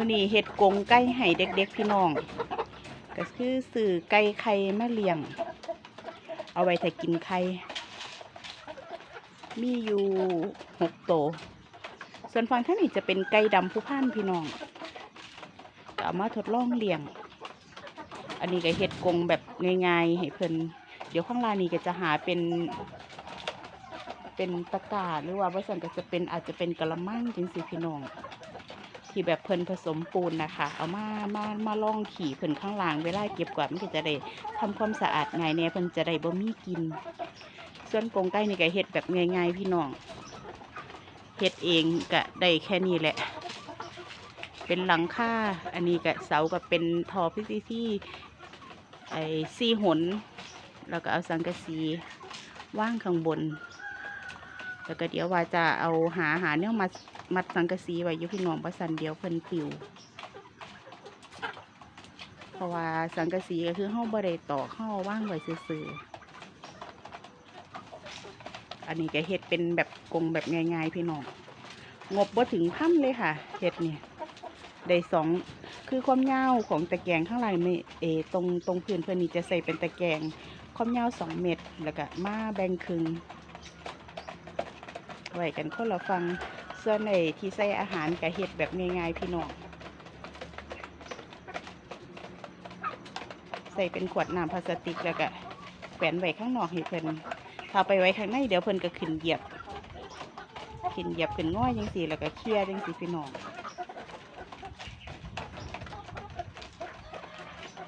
มือนี้เฮ็ดกงไก่ให้เด็ก ๆ พี่น้อง ก็คือซื้อไก่ไข่มาเลี้ยง เอาไว้ถ้ากินไข่มีอยู่หกโตวส่วนฝั่งท่างนี้จะเป็นไก่ดำผู้พันพี่น้องก็เอามาทดลองเลี้ยง อันนี้ก็เฮ็ดกงแบบง่ายๆให้เพิ่นเดี๋ยวข้างล่างนี้ก็จะหาเป็นเป็นตะกร้าหรือว่าว่าสันก็จะเป็นอาจจะเป็นกระมังจังสิพี่น้อง ที่แบบเพิ่นผสมปูนนะคะ เอามามามาล่องขี่เพิ่นข้างล่างเวลาเก็บกวาดมันก็จะได้ทำความสะอาดง่ายแน่เพิ่นจะได้บ่มีกิน ส่วนกรงไก่นี่ก็เฮ็ดแบบง่ายๆพี่น้องเฮ็ดเองก็ได้แค่นี้แหละ เป็นหลังคาอันนี้ก็เสาก็เป็นทอพีซีซีไอ้ซีหนแล้วก็เอาสังกะสีว่างข้างบน แล้วก็เดี๋ยวว่าจะเอาหาหาเนี่ยมามัดสังกะสีไว้อยู่พี่น้องประสันเดียวเพิ่นปิว เพราะว่าสังกะสีก็คือเฮาบ่ได้ต่อเข้าว่างไว้ซื่อๆอันนี้ก็เฮ็ดเป็นแบบกงแบบง่ายๆพี่น้อง งบบ่ถึงพันเลยค่ะเฮ็ดเนี่ยได้สองคือความยาวของตะแกรงข้างล่างนี่เอตรงตรงพื้นเพื่อนนี่จะใส่เป็นตะแกรงความยาวสองเมตร แล้วก็มาแบ่งครึ่ง ไว้กันคนละฟังส่วนในที่ใส่อาหารก็เห็ดแบบง่ายๆพี่น้องใส่เป็นขวดน้ำพลาสติกแล้วก็แขวนไว้ข้างนอกให้เพิ่นถ้าเอาไปไว้ข้างในเดี๋ยวเพิ่นก็ขึ้นเหยียบ ขึ้นเหยียบขึ้นง่อยยังสีแล้วก็เคลียร์จังสีพี่น้อง